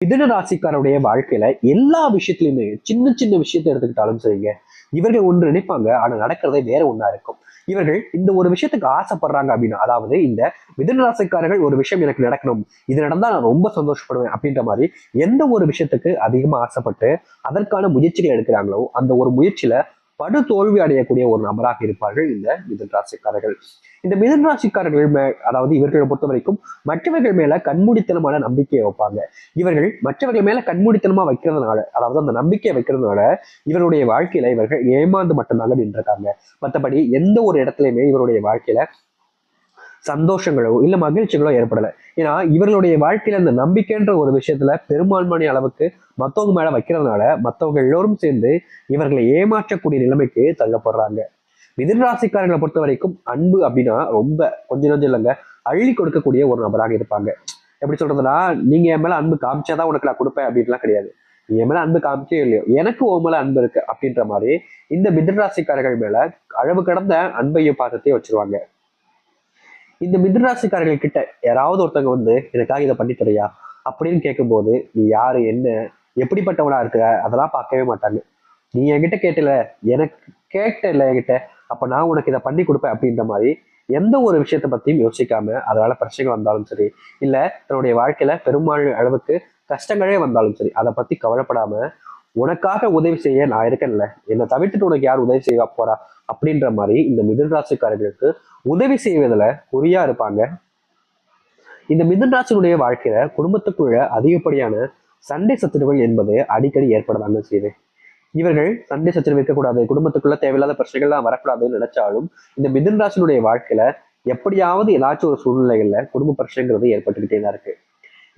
மிதுன ராசிக்காரருடைய வாழ்க்கையில எல்லா விஷயத்திலுமே சின்ன சின்ன விஷயத்தை எடுத்துக்கிட்டாலும் சரிங்க. இவர்கள் ஒன்று நினைப்பாங்க ஆனா நடக்கிறதே வேற ஒண்ணா இருக்கும். இவர்கள் இந்த ஒரு விஷயத்துக்கு ஆசைப்படுறாங்க அப்படின்னா அதாவது இந்த மிதுன ராசிக்காரர்கள் ஒரு விஷயம் எனக்கு நடக்கணும் இது நடந்தா நான் ரொம்ப சந்தோஷப்படுவேன் அப்படின்ற மாதிரி எந்த ஒரு விஷயத்துக்கு அதிகமா ஆசைப்பட்டு அதற்கான முயற்சிகள் எடுக்கிறாங்களோ அந்த ஒரு முயற்சியில படு தோல்வி அடையக்கூடிய ஒரு நபராக இருப்பார்கள் இந்த மிதுன ராசிக்காரர்கள். இந்த மிதுன ராசிக்காரர்கள் மே அதாவது இவர்களை பொறுத்த வரைக்கும் மற்றவர்கள் மேல கண்மூடித்தனமான நம்பிக்கையை வைப்பாங்க. இவர்கள் மற்றவர்கள் மேல கண்மூடித்தனமா வைக்கிறதுனால அதாவது அந்த நம்பிக்கையை வைக்கிறதுனால இவருடைய வாழ்க்கையில இவர்கள் ஏமாந்து மட்டும்தாங்க நின்றிருக்காங்க. மற்றபடி எந்த ஒரு இடத்துலையுமே இவருடைய வாழ்க்கையில சந்தோஷங்களோ இல்லை மகிழ்ச்சிகளோ ஏற்படலை. ஏன்னா இவர்களுடைய வாழ்க்கையில் அந்த நம்பிக்கைன்ற ஒரு விஷயத்துல பெரும்பான்மையான அளவுக்கு மற்றவங்க மேலே வைக்கிறதுனால மற்றவங்க எல்லோரும் சேர்ந்து இவர்களை ஏமாற்றக்கூடிய நிலைமைக்கு தள்ளப்படுறாங்க. மிதிராசிக்காரங்களை பொறுத்த வரைக்கும் அன்பு அப்படின்னா ரொம்ப கொஞ்சம் கொஞ்சம் இல்லைங்க. அள்ளி கொடுக்கக்கூடிய ஒரு நபராக இருப்பாங்க. எப்படி சொல்றதுன்னா நீங்க என் மேல அன்பு காமிச்சாதான் உனக்கு நான் கொடுப்பேன் அப்படின்லாம் கிடையாது. நீ என் மேல அன்பு காமிச்சே இல்லையோ. எனக்கு உன் மேல அன்பு இருக்கு அப்படின்ற மாதிரி இந்த மிதுன ராசிக்காரர்கள் மேல அளவு கடந்த அன்பையும் பாசத்தையும் வச்சிருவாங்க. இந்த மிதுராசிக்காரர்கள் கிட்ட யாராவது ஒருத்தவங்க வந்து எனக்காக இதை பண்ணி தரையா அப்படின்னு கேட்கும்போது நீ யாரு? என்ன? எப்படிப்பட்டவனா இருக்க? அதெல்லாம் பார்க்கவே மாட்டாங்க. நீ என்கிட்ட கேட்டல எனக்கு கேட்டல என்கிட்ட அப்ப நான் உனக்கு இதை பண்ணி கொடுப்பேன் அப்படின்ற மாதிரி எந்த ஒரு விஷயத்தை பத்தியும் யோசிக்காம அதனால பிரச்சனைகள் வந்தாலும் சரி இல்ல தன்னுடைய வாழ்க்கையில பெரும்பாலும் அளவுக்கு கஷ்டங்களே வந்தாலும் சரி அதை பத்தி கவலைப்படாம உனக்காக உதவி செய்ய நான் இருக்கேன்ல. என்னை தவிர்த்துட்டு உனக்கு யார் உதவி செய்ய போறா? அப்படின்ற மாதிரி இந்த மிதுன ராசிக்காரர்களுக்கு உதவி செய்வதில் குறியா இருப்பாங்க. இந்த மிதுன ராசினுடைய வாழ்க்கையில குடும்பத்துக்குள்ள அதிகப்படியான சண்டை சத்துருகள் என்பது அடிக்கடி ஏற்படதாங்க செய்யுது. இவர்கள் சண்டை சச்சரவு இருக்கக்கூடாது குடும்பத்துக்குள்ள தேவையில்லாத பிரச்சனைகள்லாம் வரக்கூடாதுன்னு நினைச்சாலும் இந்த மிதன் ராசினுடைய வாழ்க்கையில எப்படியாவது ஏதாச்சும் ஒரு சூழ்நிலைகள்ல குடும்ப பிரச்சனைங்கிறது ஏற்பட்டுக்கிட்டே தான் இருக்கு.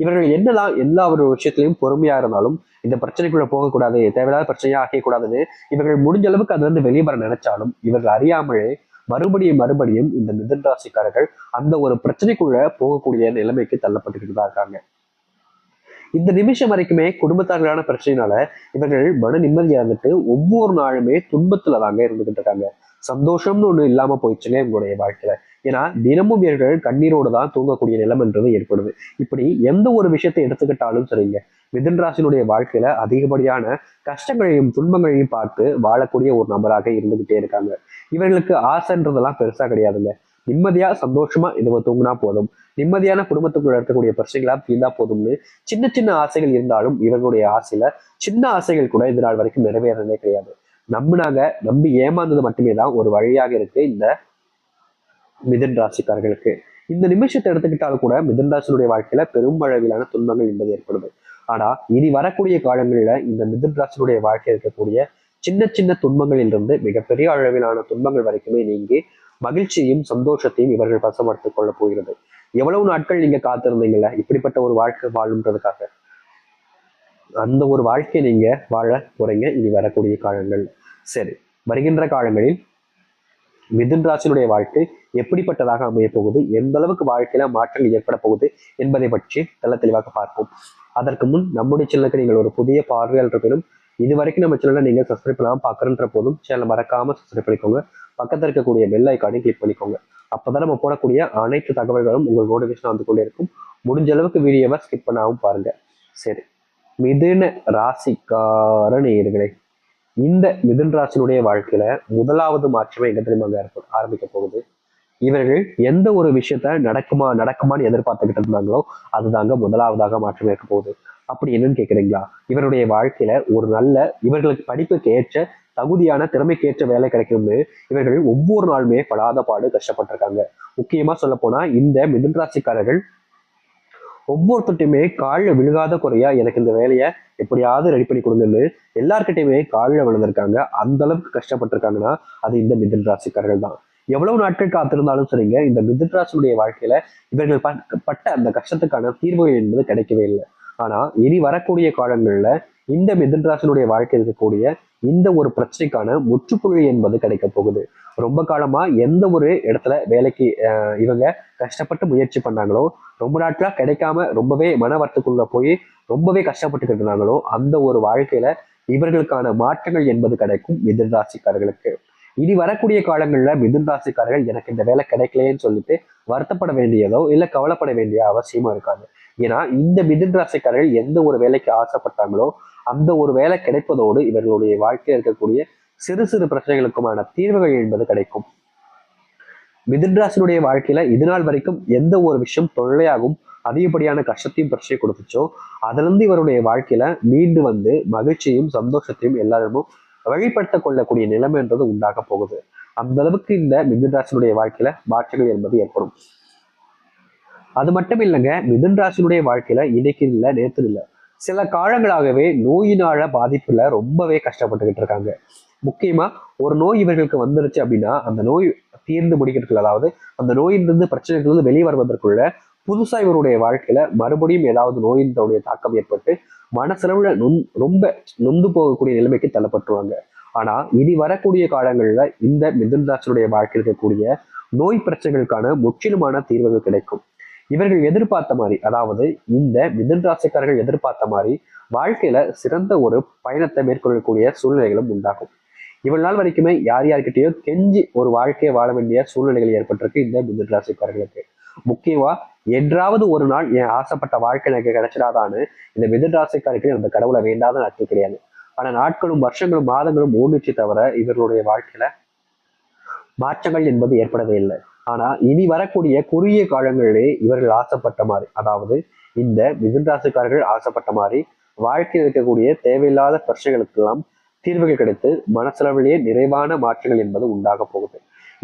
இவர்கள் என்னதான் எல்லா ஒரு விஷயத்திலையும் பொறுமையா இருந்தாலும் இந்த பிரச்சனைக்குள்ள போகக்கூடாது தேவையில்லாத பிரச்சனையா ஆகக்கூடாதுன்னு இவர்கள் முடிஞ்ச அளவுக்கு அது வந்து வெளியே வர நினைச்சாலும் இவர்கள் அறியாமலே மறுபடியும் மறுபடியும் இந்த மிதன் ராசிக்காரர்கள் அந்த ஒரு பிரச்சனைக்குள்ள போகக்கூடிய நிலைமைக்கு தள்ளப்பட்டுக்கிட்டு தான் இருக்காங்க. இந்த நிமிஷம் வரைக்குமே குடும்பத்தார்களான பிரச்சனைனால இவர்கள் மன நிம்மதியா இருந்துட்டு ஒவ்வொரு நாளுமே துன்பத்துல தாங்க இருந்துகிட்டு இருக்காங்க. சந்தோஷம்னு ஒண்ணு இல்லாம போயிடுச்சுங்க எங்களுடைய வாழ்க்கையில. ஏன்னா தினமும் இவர்கள் கண்ணீரோடு தான் தூங்கக்கூடிய நிலைமைன்றது ஏற்படுது. இப்படி எந்த ஒரு விஷயத்தை எடுத்துக்கிட்டாலும் சரிங்க. மிதுன் ராசினுடைய வாழ்க்கையில அதிகப்படியான கஷ்டங்களையும் துன்பங்களையும் பார்த்து வாழக்கூடிய ஒரு நபராக இருந்துகிட்டே இருக்காங்க. இவர்களுக்கு ஆசைன்றதெல்லாம் பெருசா கிடையாதுங்க. நிம்மதியா சந்தோஷமா இதுவ தூங்கினா போதும். நிம்மதியான குடும்பத்துக்குள்ள இருக்கக்கூடிய பிரச்சனைகளா தீர்ந்தா போதும்னு சின்ன சின்ன ஆசைகள் இருந்தாலும் இவர்களுடைய ஆசையில சின்ன ஆசைகள் கூட இது நாள் வரைக்கும் நிறைவேறதே கிடையாது. நம்பினாங்க நம்பி ஏமாந்தது மட்டுமே தான் ஒரு வழியாக இருக்கு இந்த மிதன் ராசிக்காரர்களுக்கு. இந்த நிமிஷத்தை எடுத்துக்கிட்டாலும் கூட மிதன் ராசினுடைய வாழ்க்கையில பெரும் அளவிலான துன்பங்கள் என்பது ஏற்படுது. ஆனா இனி வரக்கூடிய காலங்களில இந்த மிதன் ராசினுடைய வாழ்க்கை இருக்கக்கூடிய சின்ன சின்ன துன்பங்களிலிருந்து மிகப்பெரிய அளவிலான துன்பங்கள் வரைக்குமே நீங்கி மகிழ்ச்சியும் சந்தோஷத்தையும் இவர்கள் வசப்படுத்திக் கொள்ள போகிறது. எவ்வளவு நாட்கள் நீங்க காத்திருந்தீங்கல்ல? இப்படிப்பட்ட ஒரு வாழ்க்கை வாழுன்றதுக்காக அந்த ஒரு வாழ்க்கையை நீங்க வாழ போறீங்க. இனி வரக்கூடிய காலங்கள். சரி வருகின்ற காலங்களில் மிதுன் ராசினுடைய வாழ்க்கை எப்படிப்பட்டதாக அமைய போகுது? எந்த அளவுக்கு வாழ்க்கையில மாற்றங்கள் ஏற்பட போகுது? என்பதை பற்றி நல்ல தெளிவாக பார்ப்போம். அதற்கு முன் நம்முடைய சேனலுக்கு நீங்கள் ஒரு புதிய பார்வையாளர் இருப்பினும் இது வரைக்கும் நம்ம சேனலை நீங்கள் சப்ஸ்கிரைப் பண்ணாமல் பார்க்குறன்ற போதும் சேனலை மறக்காம சப்ஸ்கிரைப் பண்ணிக்கோங்க. பக்கத்தில் இருக்கக்கூடிய பெல் ஐக்கானையும் கிளிக் பண்ணிக்கோங்க. அப்பதான் நம்ம போடக்கூடிய அனைத்து தகவல்களும் உங்கள் நோட்டிஃபிகேஷன் வந்து கொண்டே இருக்கும். முடிஞ்ச அளவுக்கு வீடியோவை ஸ்கிப் பண்ணாமல் பாருங்க. சரி மிதுன ராசிக்கார நேயர்களே இந்த மிதுன் ராசினுடைய வாழ்க்கையில முதலாவது மாற்றமே எங்க தெரியுமாங்க இருப்ப- ஆரம்பிக்க போகுது? இவர்கள் எந்த ஒரு விஷயத்த நடக்குமா நடக்குமான்னு எதிர்பார்த்துக்கிட்டு இருந்தாங்களோ அதுதாங்க முதலாவதாக மாற்றம் இருக்க போகுது. அப்படி என்னன்னு கேக்குறீங்களா? இவருடைய வாழ்க்கையில ஒரு நல்ல இவர்களுக்கு படிப்புக்கு ஏற்ற தகுதியான திறமைக்கு ஏற்ற வேலை கிடைக்கும்னு இவர்கள் ஒவ்வொரு நாளுமே படாத பாடு கஷ்டப்பட்டிருக்காங்க. முக்கியமா சொல்ல போனா இந்த மிதுன் ராசிக்காரர்கள் ஒவ்வொருத்தட்டையுமே காலில் விழுகாத குறையா எனக்கு இந்த வேலையை எப்படியாவது ரெடி பண்ணி கொடுங்கன்னு எல்லார்கிட்டையுமே காலில் விழுந்திருக்காங்க. அந்த அளவுக்கு கஷ்டப்பட்டிருக்காங்கன்னா அது இந்த மிதன் ராசிக்காரர்கள் தான். எவ்வளவு நாட்கள் காத்திருந்தாலும் சரிங்க இந்த மிதுன் ராசினுடைய வாழ்க்கையில இவர்கள் பட்ட அந்த கஷ்டத்துக்கான தீர்வுகள் என்பது கிடைக்கவே இல்லை. ஆனா இனி வரக்கூடிய காலங்கள்ல இந்த மிதுன் ராசினுடைய வாழ்க்கை இருக்கக்கூடிய இந்த ஒரு பிரச்சனைக்கான முற்றுப்புள்ளி என்பது கிடைக்க போகுது. ரொம்ப காலமா எந்த ஒரு இடத்துல வேலைக்கு இவங்க கஷ்டப்பட்டு முயற்சி பண்ணாங்களோ ரொம்ப நாட்களா கிடைக்காம ரொம்பவே மன வருத்தத்துக்குள்ள போய் ரொம்பவே கஷ்டப்பட்டுக்கிட்டு இருந்தாங்களோ அந்த ஒரு வாழ்க்கையில இவர்களுக்கான மாற்றங்கள் என்பது கிடைக்கும் மிதுன் ராசிக்காரர்களுக்கு. இனி வரக்கூடிய காலங்களில் மிதுன் ராசிக்காரர்கள் எனக்கு இந்த வேலை கிடைக்கலையேன்னு சொல்லிட்டு வருத்தப்பட வேண்டியதோ இல்லை கவலைப்பட வேண்டிய அவசியமா இருக்காது. ஏன்னா இந்த மிதுன் ராசிக்காரர்கள் எந்த ஒரு வேலைக்கு ஆசைப்பட்டாங்களோ அந்த ஒரு வேலை கிடைப்பதோடு இவர்களுடைய வாழ்க்கையில் இருக்கக்கூடிய சிறு சிறு பிரச்சனைகளுக்குமான தீர்வுகள் என்பது கிடைக்கும். மிதுன் வாழ்க்கையில இது நாள் வரைக்கும் எந்த ஒரு விஷயம் தொல்லையாகவும் அதிகப்படியான கஷ்டத்தையும் பிரச்சனை கொடுத்துச்சோ அதுல இருந்து இவருடைய வாழ்க்கையில மீண்டு வந்து மகிழ்ச்சியும் சந்தோஷத்தையும் எல்லாருமும் வழிபடுத்த கொள்ளக்கூடிய நிலைமை என்றது உண்டாக போகுது. அந்த அளவுக்கு இந்த மிதுன்ராசினுடைய வாழ்க்கையில மாற்றங்கள் என்பது ஏற்படும். அது மட்டும் இல்லைங்க மிதுன்ராசினுடைய வாழ்க்கையில இன்னைக்கு இல்லை நேற்று இல்லை. சில காலங்களாகவே நோயினால பாதிப்புல ரொம்பவே கஷ்டப்பட்டுக்கிட்டு இருக்காங்க. முக்கியமா ஒரு நோய் இவர்களுக்கு வந்துருச்சு அப்படின்னா அந்த நோய் தீர்ந்து முடிக்கிறதுக்குள்ள அதாவது அந்த நோயிலிருந்து பிரச்சனைகள் வெளியே வருவதற்குள்ள புதுசா இவருடைய வாழ்க்கையில மறுபடியும் ஏதாவது நோயினுடைய தாக்கம் ஏற்பட்டு மனசளவுல நொந் ரொம்ப நொந்து போகக்கூடிய நிலைமைக்கு தள்ளப்பட்டுருவாங்க. ஆனா இனி வரக்கூடிய காலங்கள்ல இந்த மிதுன்தாசனுடைய வாழ்க்கையில் இருக்கக்கூடிய நோய் பிரச்சனைகளுக்கான முற்றிலுமான தீர்வுகள் கிடைக்கும். இவர்கள் எதிர்பார்த்த மாதிரி அதாவது இந்த மிதன் ராசிக்காரர்கள் எதிர்பார்த்த மாதிரி வாழ்க்கையில சிறந்த ஒரு பயணத்தை மேற்கொள்ளக்கூடிய சூழ்நிலைகளும் உண்டாகும். இவ்வளவு நாள் வரைக்குமே யார் யார்கிட்டயோ கெஞ்சி ஒரு வாழ்க்கையை வாழ வேண்டிய சூழ்நிலைகள் ஏற்பட்டிருக்கு இந்த மிதன் ராசிக்காரர்களுக்கு. முக்கியமா என்றாவது ஒரு நாள் என் ஆசைப்பட்ட வாழ்க்கை எனக்கு கிடைச்சிடாதான்னு இந்த மிதன் ராசிக்காரர்கள் அந்த கடவுளை வேண்டாத நாட்கள் கிடையாது. ஆனா நாட்களும் வருஷங்களும் மாதங்களும் ஓடிச்சு தவிர இவர்களுடைய வாழ்க்கையில மாற்றங்கள் என்பது ஏற்படவே இல்லை. ஆனா இனி வரக்கூடிய குறுகிய காலங்களிலே இவர்கள் ஆசைப்பட்ட மாதிரி அதாவது இந்த மிதுன் ராசிக்காரர்கள் ஆசைப்பட்ட மாதிரி வாழ்க்கையில் இருக்கக்கூடிய தேவையில்லாத பிரச்சனைகளுக்கெல்லாம் தீர்வுகள் கிடைத்து மனசளவிலேயே நிறைவான மாற்றங்கள் என்பது உண்டாக போகுது.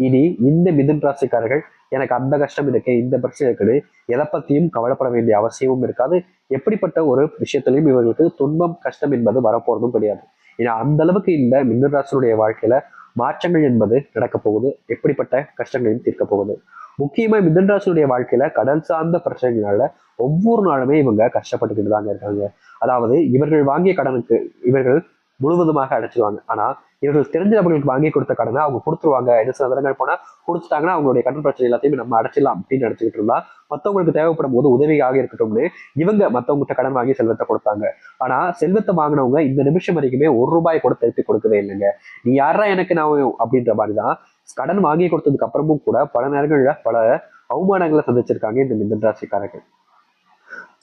இனி இந்த மிதுன் ராசிக்காரர்கள் எனக்கு அந்த கஷ்டம் இருக்கு இந்த பிரச்சனை இருக்குது எதை பத்தியும் கவலைப்பட வேண்டிய அவசியமும் இருக்காது. எப்படிப்பட்ட ஒரு விஷயத்திலையும் இவர்களுக்கு துன்பம் கஷ்டம் என்பது வரப்போறதும் கிடையாது. ஏன்னா அந்த அளவுக்கு இந்த மிதுன் ராசியுடைய வாழ்க்கையில மாற்றங்கள் என்பது நடக்கப் போகுது. எப்படிப்பட்ட கஷ்டங்களையும் தீர்க்க போகுது. முக்கியமாக மிதுன் வாழ்க்கையில் வாழ்க்கையில கடல் சார்ந்த பிரச்சனைகளால ஒவ்வொரு நாளுமே இவங்க கஷ்டப்பட்டுக்கிட்டு தாங்க இருக்காங்க. அதாவது இவர்கள் வாங்கிய கடனுக்கு இவர்கள் முழுவதுமாக அடைச்சிருவாங்க. ஆனா இவர்கள் தெரிஞ்ச நபர்களுக்கு வாங்கி கொடுத்த கடனை அவங்க கொடுத்துருவாங்க. என்ன சில நேரங்கள் போனா கொடுத்துட்டாங்கன்னா அவங்களுடைய கடன் பிரச்சனை எல்லாத்தையுமே நம்ம அடைச்சிடலாம் அப்படின்னு நினைச்சுக்கிட்டு இருந்தா மத்தவங்களுக்கு தேவைப்படும் போது உதவியாக இருக்கட்டும்னு இவங்க மத்தவங்ககிட்ட கடன் வாங்கி செல்வத்தை கொடுத்தாங்க. ஆனா செல்வத்தை வாங்கினவங்க இந்த நிமிஷம் வரைக்குமே ஒரு ரூபாய் கூட திருப்பி கொடுக்கவே இல்லைங்க. நீ யாரா எனக்கு நான் அப்படின்ற மாதிரிதான் கடன் வாங்கி கொடுத்ததுக்கு அப்புறமும் கூட பல நேரங்களில் பல அவமானங்களை சந்திச்சிருக்காங்க இந்த மிதன் ராசிக்காரர்கள்.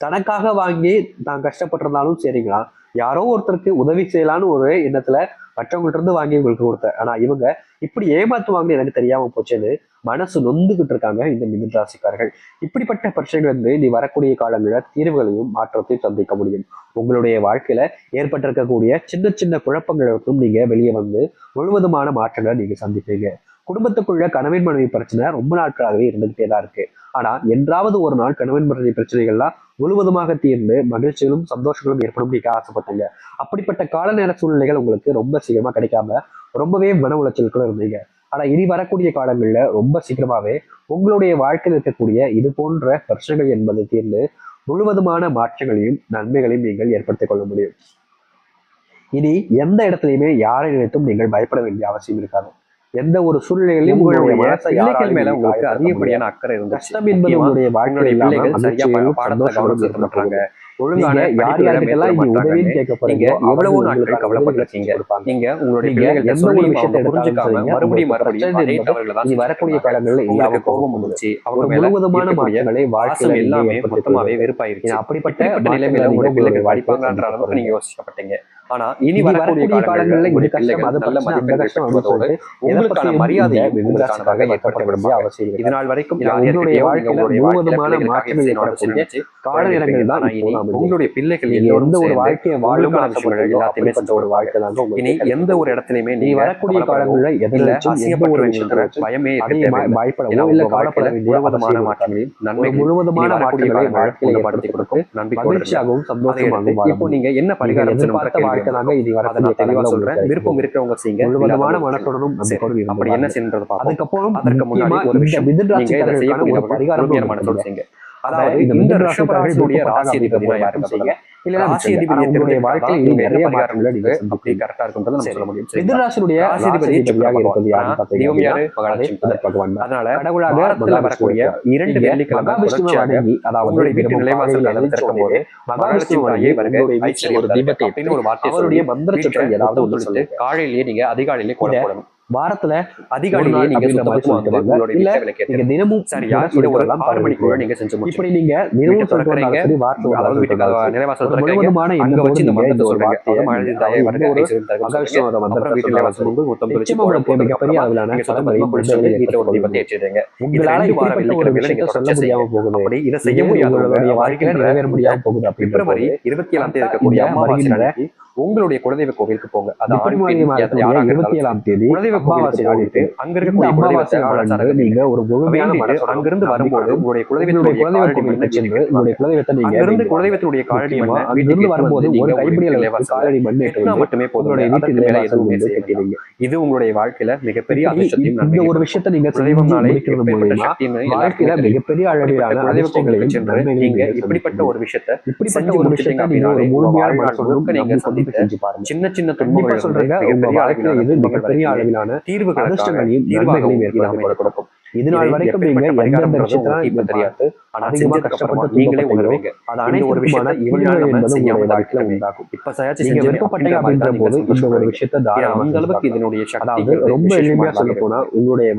தனக்காக வாங்கி தான் கஷ்டப்பட்டிருந்தாலும் சரிங்களா? யாரோ ஒருத்தருக்கு உதவி செய்யலான்னு ஒரு எண்ணத்துல மற்றவங்கள்ட்ட இருந்து வாங்கி உங்களுக்கு கொடுத்தேன். ஆனா இவங்க இப்படி ஏமாத்துவாங்கன்னு எனக்கு தெரியாம போச்சுன்னு மனசு நொந்துகிட்டு இருக்காங்க இந்த மிதுன் ராசிக்காரர்கள். இப்படிப்பட்ட பிரச்சனைகள் வந்து நீ வரக்கூடிய காலங்களில் தீர்வுகளையும் மாற்றத்தையும் சந்திக்க முடியும். உங்களுடைய வாழ்க்கையில ஏற்பட்டிருக்கக்கூடிய சின்ன சின்ன குழப்பங்களுக்கும் நீங்க வெளியே வந்து முழுவதுமான மாற்றங்களை நீங்க சந்திப்பீங்க. குடும்பத்துக்குள்ள கணவன் மனைவி பிரச்சனை ரொம்ப நாட்களாகவே இருந்துகிட்டே தான் இருக்கு. ஆனா என்றாவது ஒரு நாள் கணவன் மனைவி பிரச்சனைகள்லாம் முழுவதுமாக தீர்ந்து மகிழ்ச்சிகளும் சந்தோஷங்களும் ஏற்படும் நீங்க ஆசைப்பட்டீங்க. அப்படிப்பட்ட கால நேர சூழ்நிலைகள் உங்களுக்கு ரொம்ப சீக்கிரமா கிடைக்காம ரொம்பவே மன உளைச்சலுக்குள்ள இருந்தீங்க. ஆனா இனி வரக்கூடிய காலங்கள்ல ரொம்ப சீக்கிரமாவே உங்களுடைய வாழ்க்கையில் இருக்கக்கூடிய இது போன்ற பிரச்சனைகள் என்பது தீர்ந்து முழுவதுமான மாற்றங்களையும் நன்மைகளையும் நீங்கள் ஏற்படுத்திக் கொள்ள முடியும். இனி எந்த இடத்துலையுமே யாரை நினைத்தும் நீங்கள் பயப்பட வேண்டிய அவசியம் இருக்காது. எந்த ஒரு சூழ்நிலையிலும் உங்களுடைய பிள்ளைகள் மேல உங்களுக்கு அதிகப்படியான அக்கறை இருந்துச்சு. கஷ்டம் என்பது உங்களுடைய வாழ்க்கையில உங்களுடைய பிள்ளைகள் சரியா பாடத்தை. மாட்டாங்க ஒழுங்கான நீங்க யார் யாருக்கெல்லாம் உதவின்னு. கேட்க எவ்வளவோ நாட்கள் கவலைப்பட்டிருக்கீங்க. உங்களுடைய எந்த ஒரு விஷயத்தை புரிஞ்சுக்காம எடுத்தாலும் மறுபடியும் மறுபடியும் அதே தவறுகளை தான் வரக்கூடிய காலங்களில் உங்களுக்கு கோபம் வந்துச்சு. அவங்க முழுவதுமான மாற்றங்களை பாசம் எல்லாமே மொத்தமாவே. வெறுப்பாயிருச்சு. அப்படிப்பட்ட நிலைமையில உங்களுடைய பிள்ளைகள் வாழ்க்கையில படிப்பாங்கன்ற அளவுக்கு நீங்க யோசிக்கப்பட்டீங்க. ஆனா இனி வரக்கூடிய காலங்களில் நல்ல பிரச்சனை அந்த மதிப்பெண்கள் கஷ்டம் பெற்றுவதோடு எதை உங்களுக்கான பத்தியும் மரியாதையை இந்த உங்களுக்கானதாக விமர்சனத்துக்காக ஏற்படுத்த வேண்டிய விரும்புவாங்க அவசியம் இல்லை. இது நாள் வரைக்கும் யார்கிட்டயோ வாழ்க்கையில முழுவதுமான மாற்றங்கள் செய்யணும்னு ஏற்படக்கூடிய நினைச்சு கால நேரங்கள் தான் உங்களுடைய பிள்ளைகள் எந்த ஒரு வாழ்க்கையை உங்களுக்கான விஷயங்கள் எல்லாத்தையுமே ஒரு வாழ்க்கை உங்களுக்கு இனி. எந்த ஒரு இடத்துலயுமே நீ வரக்கூடிய காலங்களில் எதில் விஷயத்தை பயமே இருக்க அதிகமா தேவையில்லை. பயப்படவோ ஏன்னா இல்ல வேண்டிய முழுவதுமான ஒரு நன்மைகளையும் முழுவதுமான மாற்றங்களை வாழ்க்கையில ஏற்படுத்தி கொடுக்கும் இருங்க. மகிழ்ச்சியாகவும் சந்தோஷமாகவும் இப்போ. நீங்க என்ன பரிகாரம் செய்யணும்ன்ற எதிர்பார்த்த கேள்வி வாழ்க்கை வரும். தாங்க இனி வரக்கூடிய நான் தெளிவா காலங்களில் சொல்றேன். விருப்பம் இருக்கிறவங்க செய்யுங்க. முழுவதுமான மனத்துடனும் அப்படி என்ன பார்ப்போம் அதுக்கப்புறம் அதற்கு முன்னாடி ஒரு விஷயம். செய்யக்கூடியவர்கள் பரிகாரம் பண்ணுங்க. செய்யுங்க. அதாவது இந்த ராசிக்காரர்களுக்கு ராசி அதிபதி போட்டாங்க யாருன்னு அப்படின்னா சொல்லுங்க இல்லைன்னா உங்களுடைய வாழ்க்கையில் நிறைய மாற்றங்களை அப்படி சந்திப்பீங்க. கரெக்டா இருக்குன்றதை நம்ம சரி. சொல்ல முடியும் யாருன்னு பகவான். அதனால கடவுளாக வாரத்துல வரக்கூடிய இரண்டு வெள்ளிக்கிழமை மகாவிஷ்ணுவை வணங்கி, அதாவது உங்களுடைய வீட்டு நிலைவாசல் திறக்கும் போது வணங்கி ஒரு தீபத்தை அப்படின்னு ஒரு வார்த்தை அவருடைய மந்திர ஏதாவது ஒன்று காலையிலேயே நீங்க அதிகாலையிலே போடணும். வாரத்துல நாள் நீங்க மாதிரி. நீங்க தினமும் சரியா இதை ஒரு ஆறு மணிக்குள்ள. நீங்க செஞ்சு இப்படி நீங்க தினமும் ஒரு அதாவது வீட்டுக்கு அங்க வச்சு இந்த மந்திரத்தை சொல்றீங்க மிகப்பெரிய அளவிலான உங்களால இப்படிப்பட்ட விஷயத்த சொல்ல முடியாம போகுது. அப்படி இதை செய்ய உங்களுடைய வாழ்க்கையில நிறைவேற முடியாம போகுது அப்படின்ற பிப்ரவரி இருபத்தி ஏழாம் தேதி இருக்கக்கூடிய உங்களுடைய குலதெய்வ கோவிலுக்கு போங்க. இருபத்தி ஏழாம் தேதி குலதெய்வ கோவிலுக்கு அங்க இருக்கக்கூடிய நீங்க ஒரு முழுமையான வேண்டிட்டு மனசோட அங்கிருந்து வரும்போது உங்களுடைய உங்களுடைய குலதெய்வத்தினுடைய குலதெய்வ காலடி கோவிலுக்கு சென்று உங்களுடைய குலதெய்வத்தை நீங்க குலதெய்வத்தினுடைய அங்கிருந்து வரும்போது ஒரு கைப்பிடி மண் மட்டுமே போதும். மேல எதுவுமே இது உங்களுடைய வாழ்க்கையில மிகப்பெரிய அதிர்ஷ்டத்தையும் இந்த ஒரு விஷயத்தை நீங்க குலதெய்வம் வாழ்க்கையில. மிகப்பெரிய அளவிலான குலதெய்வ சென்று நீங்க இப்படிப்பட்ட. ஒரு விஷயத்த இப்படிப்பட்ட ஒரு விஷயத்தை நீங்க முழுமையான நீங்க செஞ்சு பாருங்க சின்ன சின்ன துன்பங்கள் சொல்றேங்க உங்க வாழ்க்கையில இது மிகப்பெரிய அளவிலான தீர்வுகளுக்காக அதிர்ஷ்டங்களையும் இது ஏற்படுத்தி கொடுக்கும் கொடுக்கும் இது நாள் இது வரைக்கும் நீங்க எந்தெந்த பரிகாரம்ன்றதும் விஷயத்தை உங்களுக்கு இப்ப நீங்க தெரியாது. ஆனா அதிகமா கஷ்டப்பட்டு நீங்களே உணர்வீங்க அது இந்த ஒரு தீர்வு நம்ம என்பது உங்களுடைய வாழ்க்கையில. உண்டாகும் இப்ப சயாச்சு நீங்க விருப்பப்பட்டீங்க அப்படின்ற போது இந்த ஒரு. விஷயத்தை தாராளமா அந்த அளவுக்கு. இதனுடைய சக்தி அதாவது ரொம்ப எளிமையா சொல்ல போனா உங்களுடைய